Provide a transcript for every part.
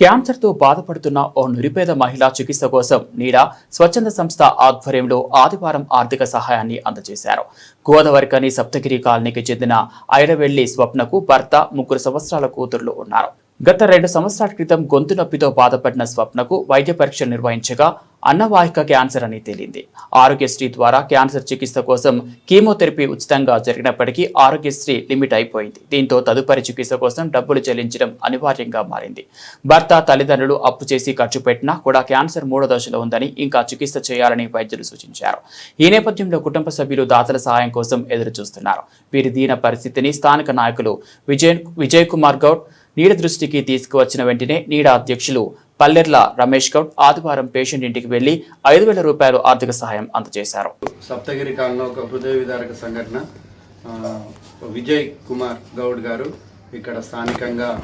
క్యాన్సర్తో బాధపడుతున్న ఓ నిరుపేద మహిళ చికిత్స కోసం నీడా స్వచ్ఛంద సంస్థ ఆధ్వర్యంలో ఆదివారం ఆర్థిక సహాయాన్ని అందజేశారు. గోదావరికని సప్తగిరి కాలనీకి చెందిన ఐరవెల్లి స్వప్నకు భర్త ముగ్గురు సంవత్సరాల కూతుర్లు ఉన్నారు. గత రెండు సంవత్సరాల క్రితం గొంతు నొప్పితో బాధపడిన స్వప్నకు వైద్య పరీక్షలు నిర్వహించగా అన్నవాహిక క్యాన్సర్ అని తేలింది. ఆరోగ్యశ్రీ ద్వారా క్యాన్సర్ చికిత్స కోసం కీమోథెరపీ ఉచితంగా జరిగినప్పటికీ ఆరోగ్యశ్రీ లిమిట్ అయిపోయింది. దీంతో తదుపరి చికిత్స కోసం డబ్బులు చెల్లించడం అనివార్యంగా మారింది. భర్త తల్లిదండ్రులు అప్పు చేసి ఖర్చు పెట్టినా కూడా క్యాన్సర్ మూడో దశలో ఉందని ఇంకా చికిత్స చేయాలని వైద్యులు సూచించారు. ఈ నేపథ్యంలో కుటుంబ సభ్యులు దాతల సహాయం కోసం ఎదురు చూస్తున్నారు వీరి దీన పరిస్థితిని స్థానిక నాయకులు విజయ్ విజయ్ కుమార్ గౌడ్ నీడ దృష్టికి తీసుకువచ్చిన వెంటనే నీడ అధ్యక్షులు పల్లెర్ల రమేష్ గౌడ్ ఆదివారం పేషెంట్ ఇంటికి వెళ్ళి ఐదు వేల రూపాయలు ఆర్థిక సహాయం అందజేశారు. సప్తగిరి కాలంలో ఒక హృదయ విదారక సంఘటన. విజయ్ కుమార్ గౌడ్ గారు ఇక్కడ స్థానికంగా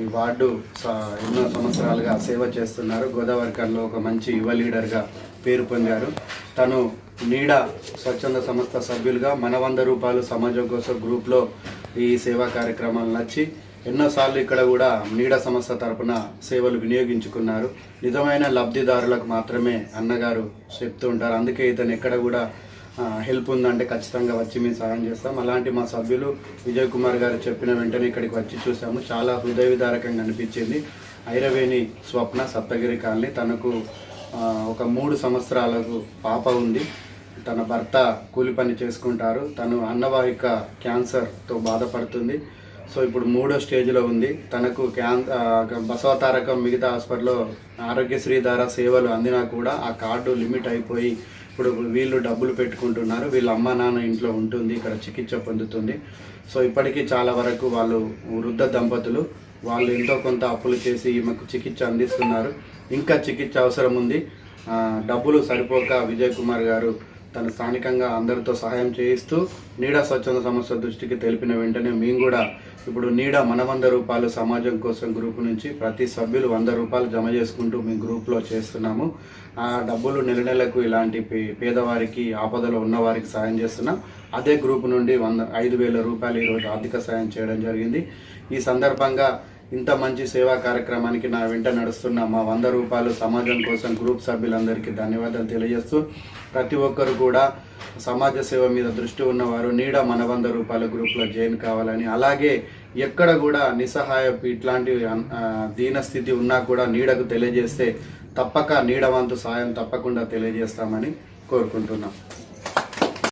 ఈ వార్డు స- ఎన్నో సంవత్సరాలుగా సేవ చేస్తున్నారు. గోదావరి కర్లో ఒక మంచి యువ లీడర్గా పేరు పొందారు. తను నీడ స్వచ్ఛంద సంస్థ సభ్యులుగా మన వంద రూపాయలు సమాజం కోసం గ్రూప్లో ఈ సేవా కార్యక్రమాలు నచ్చి ఎన్నోసార్లు ఇక్కడ కూడా నీడ సంస్థ తరపున సేవలు వినియోగించుకున్నారు. నిజమైన లబ్ధిదారులకు మాత్రమే అన్నగారు చెప్తూ ఉంటారు. అందుకే ఇతను ఎక్కడ కూడా హెల్ప్ ఉందంటే ఖచ్చితంగా వచ్చి మేము సహాయం చేస్తాం. అలాంటి మా సభ్యులు విజయ్ కుమార్ గారు చెప్పిన వెంటనే ఇక్కడికి వచ్చి చూసాము. చాలా హృదయవిదారకంగా అనిపించింది. ఐరవేణి స్వప్న సప్తగిరి కాలనీ తనకు ఒక మూడు సంవత్సరాలకు పాప ఉంది. తన భర్త కూలి పని చేసుకుంటారు. తను అన్నవాహిక క్యాన్సర్తో బాధపడుతుంది. సో ఇప్పుడు మూడో స్టేజ్లో ఉంది. తనకు క్యాన్ బసవతారకం మిగతా హాస్పిటల్లో ఆరోగ్యశ్రీ ద్వారా సేవలు అందినా కూడా ఆ కార్డు లిమిట్ అయిపోయి ఇప్పుడు వీళ్ళు డబ్బులు పెట్టుకుంటున్నారు. వీళ్ళ అమ్మ నాన్న ఇంట్లో ఉంటుంది. ఇక్కడ చికిత్స పొందుతుంది. సో ఇప్పటికీ చాలా వరకు వాళ్ళు వృద్ధ దంపతులు. వాళ్ళు ఎంతో కొంత అప్పులు చేసి ఈమెకు చికిత్స అందిస్తున్నారు. ఇంకా చికిత్స అవసరం ఉంది. డబ్బులు సరిపోక విజయ్ కుమార్ గారు తను స్థానికంగా అందరితో సహాయం చేయిస్తూ నీడ స్వచ్ఛంద సంస్థ దృష్టికి తెలిపిన వెంటనే మేము కూడా ఇప్పుడు నీడ మన వంద రూపాయలు సమాజం కోసం గ్రూప్ నుంచి ప్రతి సభ్యులు వంద రూపాయలు జమ చేసుకుంటూ మీ గ్రూప్లో చేస్తున్నాము. ఆ డబ్బులు నెల నెలకు ఇలాంటి పే- పేదవారికి ఆపదలో ఉన్నవారికి సాయం చేస్తున్నాం. అదే గ్రూప్ నుండి వంద ఐదు వేల రూపాయలు ఈరోజు ఆర్థిక సాయం చేయడం జరిగింది. ఈ సందర్భంగా ఇంత మంచి సేవా కార్యక్రమానికి నా వెంట నడుస్తున్న మా వంద రూపాయలు సమాజం కోసం గ్రూప్ సభ్యులందరికీ ధన్యవాదాలు తెలియజేస్తూ ప్రతి ఒక్కరు కూడా సమాజ సేవ మీద దృష్టి ఉన్నవారు నీడ మన వంద రూపాయల గ్రూప్లో జాయిన్ కావాలని అలాగే ఎక్కడ కూడా నిస్సహాయ ఇట్లాంటి దీనస్థితి దీన స్థితి ఉన్నా కూడా నీడకు తెలియజేస్తే తప్పక నీడవంతు సాయం తప్పకుండా తెలియజేస్తామని కోరుకుంటున్నాం.